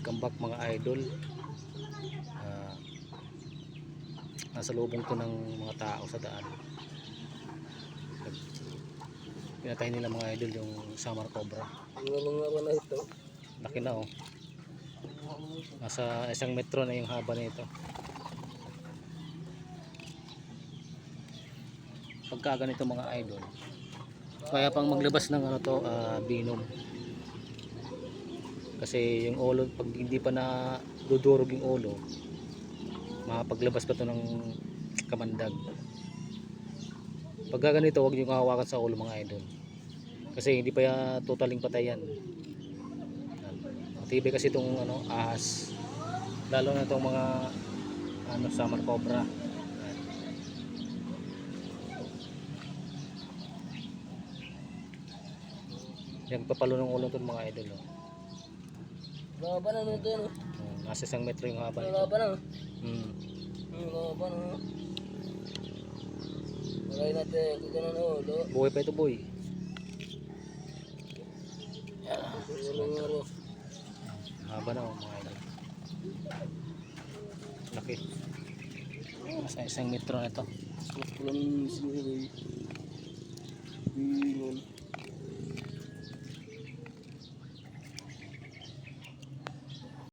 Welcome back mga idol. Ah, nasa lubong to ng mga tao sa daan. Nag- Pinatayin nila mga idol yung summer cobra. Mga na ito. Laki na oh. Nasa isang metro na yung haba nito. Pagka ganito mga idol. Kaya pang maglabas ng ano to, ah, binom. Kasi yung ulo, pag hindi pa na dudurog yung ulo, makapaglabas pa to ng kamandag. Pagka ganito, huwag nyo hawakan sa ulo mga idol. Kasi hindi pa totaling patay yan. Matibay kasi itong ano, ahas. Lalo na itong mga ano, summer cobra. Yan, papalo ng ulo itong mga idol. Oh. Laban na nito no. Oh, nasa isang metro yung haba nito. Laban na. Hmm. Hmm, laban na. Malay natin, kung ganun na ulo. Buhay pa ito boy. Ulo nga ro. Haba na oh, mga idol. Laki. Nasa isang metro na ito. Mas kulang siguro. Bingon.